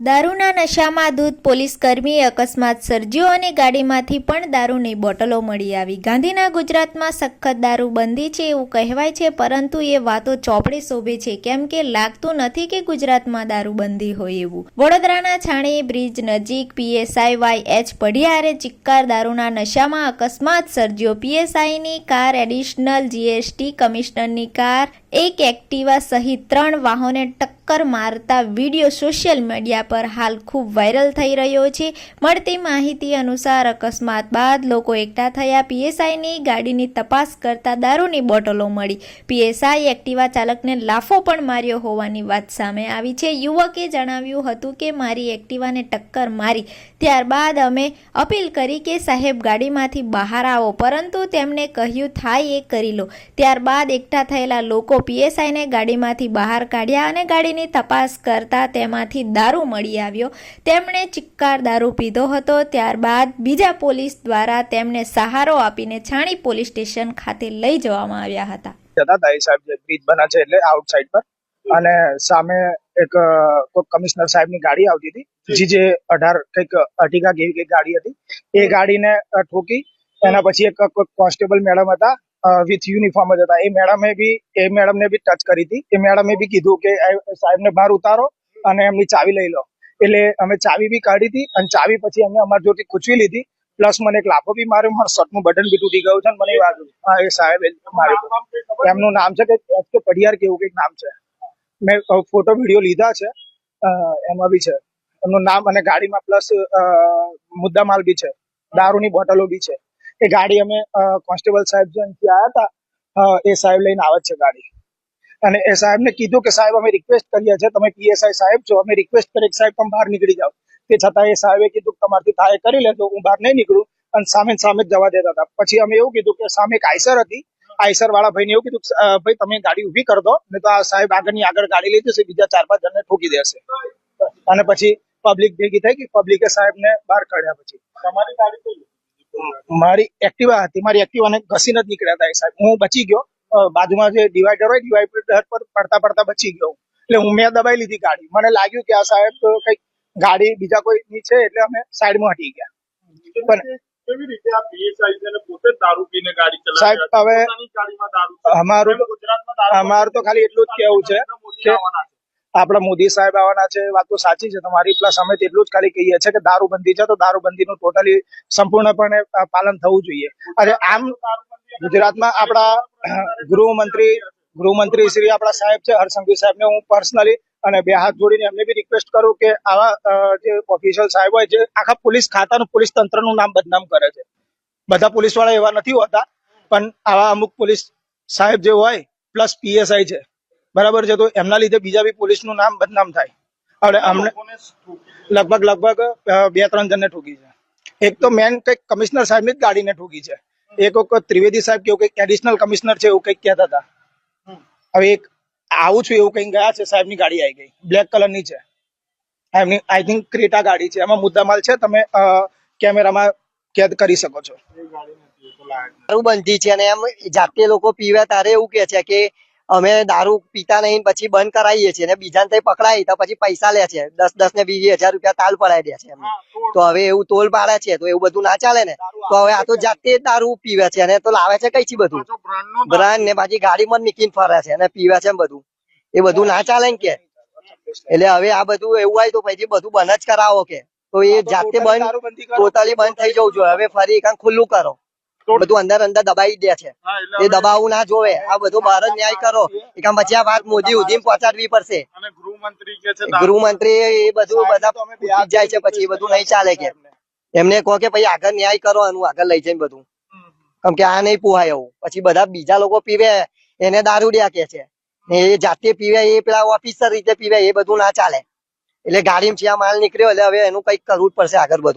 દારૂના નશામાં દૂધ પોલીસ કર્મી અકસ્માત સર્જ્યો અને ગાડીમાંથી પણ દારૂની બોટલો મળી આવી. ગાંધીના ગુજરાતમાં સખત દારૂ બંધી છે એવું કહેવાય છે, પરંતુ એ વાતો ચોપડે શોભે છે. કેમ કે લાગતું નથી કે ગુજરાતમાં દારૂ બંધી હોય એવું. વડોદરાના છાણી બ્રિજ નજીક પીએસઆઈ વાય એચ પઢિયારે ચિક્કાર દારૂના નશામાં અકસ્માત સર્જ્યો. પીએસઆઈની કાર એડિશનલ જીએસટી કમિશનરની કાર એક એક્ટિવા સહિત ત્રણ વાહનોને ટક્કર મારતા વીડિયો સોશિયલ મીડિયા પર હાલ ખૂબ વાયરલ થઈ રહ્યો છે. મળતી માહિતી અનુસાર અકસ્માત બાદ લોકો એકઠા થયા. પીએસઆઈની ગાડીની તપાસ કરતા દારૂની બોટલો મળી. પીએસઆઈ એક્ટિવા ચાલકને લાફો પણ માર્યો હોવાની વાત સામે આવી છે. યુવકે જણાવ્યું હતું કે, મારી એક્ટિવાને ટક્કર મારી. ત્યારબાદ અમે અપીલ કરી કે, સાહેબ, ગાડીમાંથી બહાર આવો. પરંતુ તેમણે કહ્યું થાય એ કરી લો. ત્યારબાદ એકઠા થયેલા લોકો પીએસઆઈને ગાડીમાંથી બહાર કાઢ્યા અને ગાડીની તપાસ કરતા તેમાંથી દારૂ મળી આવ્યો. તેમણે ચિક્કાર દારૂ પીધો હતો. ત્યારબાદ બીજા પોલીસ દ્વારા તેમને સહારો આપીને છાણી પોલીસ સ્ટેશન ખાતે લઈ જવામાં આવ્યા હતા. જતા હતા એ સાહેબ જે બ્રિજ બના છે એટલે આઉટ સાઈડ પર. અને સામે એક કમિશનર સાહેબની ગાડી આવતી હતી. જીજે અઢાર કંઈક અઢીકા જેવી કંઈક ગાડી હતી. એ ગાડીને ઠોકી એના પછી એક કોઈ કોન્સ્ટેબલ મેડમ હતા. વિથ યુનિફોર્મ જ હતા. એ મેડમે બી, એ મેડમને બી ટચ કરી હતી. એ મેડમે બી કીધું કે સાહેબને બહાર ઉતારો અને એમની ચાવી લઈ લો. એટલે અમે ચાવી બી કાઢી હતી અને ચાવી પછી અમે અમારી જોડે ખૂંચવી લીધી. પ્લસ મને એક લાફો બી માર્યો. મારા શર્ટનું બટન બી તૂટી ગયું છે મને વાગ્યું હા, એ સાહેબ માર્યું. એમનું નામ છે કે એચ કે પડિયાર કેવું કંઈક નામ છે. મેં ફોટો વીડિયો લીધા છે. એમાં બી છે. એમનું નામ અને ગાડીમાં પ્લસ મુદ્દામાલ બી છે. દારૂની બોટલો બી છે. એ ગાડી અમે કોન્સ્ટેબલ સાહેબ જે આવ્યા હતા એ સાહેબ લઈને આવે છે ગાડી. અને એ સાહેબને કીધું કે, સાહેબ, અમે રિક્વેસ્ટ કરીએ છીએ, તમે પીએસઆઈ સાહેબ છો, અમે રિક્વેસ્ટ કરીએ સાહેબ, તમે બહાર નીકળી જાઓ. તે છતાં એ સાહેબે કીધું તમારથી થાય કરી લેજો, હું બહાર નહીં નીકળું. અને સામે સામે જવા દેતા હતા. પછી અમે એવું કીધું કે, સામે એક આઈસર હતી. આઈસર વાળા ભાઈને એવું કીધું ભાઈ, તમે ગાડી ઊભી કરી દો ને તો આ સાહેબ આગળની આગળ ગાડી લઈ જશે, બીજા ચાર પાંચ જણને ઠોકી દેશે. અને પછી પબ્લિક ભેગી થઈ ગઈ પબ્લિકે સાહેબને બહાર કાઢ્યા પછી. તમારી ગાડી કઈ મારી એક્ટિવા હતી મારી એક્ટિવાને ઘસીને જ નીકળ્યા હતા એ સાહેબ હું બચી ગયો બાજુમાં જે ડિવાઈડર હોય ડિવાઈડર પર પડતા પડતા બચી ગયો એટલે હું મેં દબાઈ લીધી ગાડી મને લાગ્યું કે આ સાહેબ તો કંઈક ગાડી બીજા કોઈની છે એટલે અમે સાઈડમાં હટી ગયા પણ કેવી રીતે આ પીએસઆઈ છે પોતે દારૂ પીને ગાડી ચલાવે સાહેબ? હવે. અમારું અમારું તો ખાલી એટલું જ કેવું છે કે છે. આપણા મોદી સાહેબ આવવાના છે વાત તો સાચી છે. તમારી પ્લસ અમે તેટલું જ ખાલી કહીએ છીએ કે દારૂબંધી છે, તો દારૂબંધીનું ટોટલી સંપૂર્ણપણે પાલન થવું જોઈએ. અને આમ ગુજરાતમાં આપણા ગૃહમંત્રી ગૃહમંત્રી શ્રી આપણા સાહેબ છે, હરસંઘવી સાહેબને હું પર્સનલી અને બે હાથ જોડીને એમને બી રિક્વેસ્ટ કરું કે આવા જે ઓફિશિયલ સાહેબ હોય, જે આખા પોલીસ ખાતાનું, પોલીસ તંત્રનું નામ બદનામ કરે છે. બધા પોલીસવાળા એવા નથી હોતા, પણ આવા અમુક પોલીસ સાહેબ જે હોય પ્લસ પીએસઆઈ છે બરાબર છે તો એમના લીધે બીજા બી પોલીસનું નામ બદનામ થાય. હવે અમને લગભગ લગભગ બે ત્રણ જણને ઠોકી છે. એક તો મેન કંઈક કમિશનર સાહેબની જ ગાડીને ઠોકી છે. એક વખત ત્રિવેદી સાહેબ કેવું કંઈક એડિશનલ કમિશનર છે એવું કંઈક કહેતા હતા. હવે એક આવું છું એવું કંઈક ગયા છે સાહેબની ગાડી આવી ગઈ. બ્લેક કલરની છે. એમની આઈ થિંક ક્રેટા ગાડી છે. એમાં મુદ્દામાલ છે તમે કેમેરામાં કેદ કરી શકો છો. દારૂબંધી છે અને એમ જાતે લોકો પીવે તારે એવું કે છે કે અમે દારૂ પીતા નહીં પછી બંધ કરાવીએ છીએ અને બીજાને તઈ પકડાય તો પછી પૈસા લે છે. દસ દસ ને વીસ હજાર રૂપિયા તાલ પડાવી દે છે એમને. તો તો હવે એવું તોલ પાડે છે તો એવું બધું ના ચાલે ને. તો હવે આ તો જાતે દારૂ પીવે છે અને તો લાવે છે કઈ બધું. બ્રાન્ડ ને પાછી ગાડીમાં નીકળીને ફરે છે અને પીવે છે બધું. એ બધું ના ચાલે ને કે. એટલે હવે આ બધું એવું હોય તો પછી બધું બંધ જ કરાવો કે. તો એ જાતે બંધ ટોટલી બંધ થઈ જવું જોઈએ. હવે ફરી એકાંક ખુલ્લું કરો. બધું અંદર અંદર દબાઈ દે છે. એ દબાવું ના જોવે. આ બધું બહાર જ ન્યાય કરો. પછી આ વાત મોદી સુધી પહોંચાડવી પડશે. ગૃહમંત્રી છે એ બધું બધા જાય છે પછી એ બધું નહીં ચાલે કે. એમને કહો કે ભાઈ આગળ ન્યાય કરો એનું આગળ લઈ જઈને બધું. કેમ કે આ નહીં પોહાય એવું. પછી બધા બીજા લોકો પીવે એને દારૂડિયા કે છે. એ જાતે પીવે એ પેલા ઓફિસર રીતે પીવે એ બધું ના ચાલે. એટલે ગાડીમાં જ્યાં માલ નીકળ્યો એટલે હવે એનું કંઈક કરવું જ પડશે આગળ બધું.